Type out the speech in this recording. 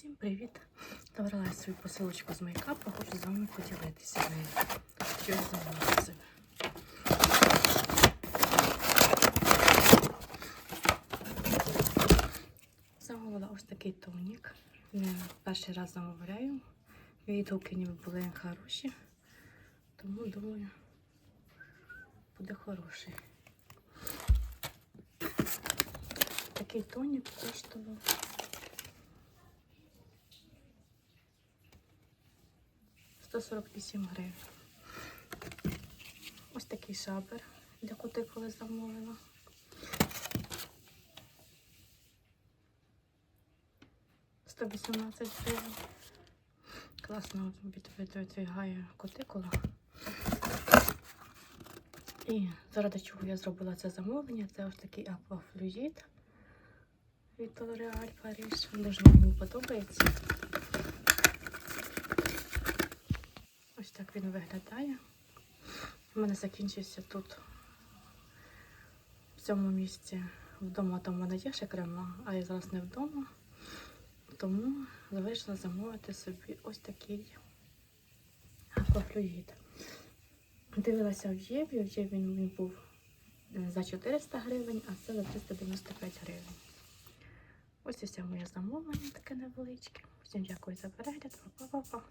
Всім привіт! Забрала свою посилочку з мейкапу, хочу з вами поділитися нею. Щось замовила собі. Замовила ось такий тонік. Не перший раз замовляю. Відгуки ніби були хороші, тому думаю, буде хороший. Такий тонік коштував. Сто сорок вісім гривень. Ось такий шабер для кутикули замовила. Сто вісімнадцять гривень. Класно відвигає кутикула. І заради чого я зробила це замовлення, це ось такий аквафлюїд від L'Oréal Париж. Дуже мені подобається. Ось так він виглядає. У мене закінчився тут в цьому місці. Вдома там в мене є ще крема, а я зараз не вдома. Тому вирішила замовити собі ось такий аквафлюїд. Дивилася в Єві, в Єві він був е, за 400 гривень, а це за 395 гривень. Ось і все моє замовлення таке невеличке. Всім дякую за перегляд. Па-па-па.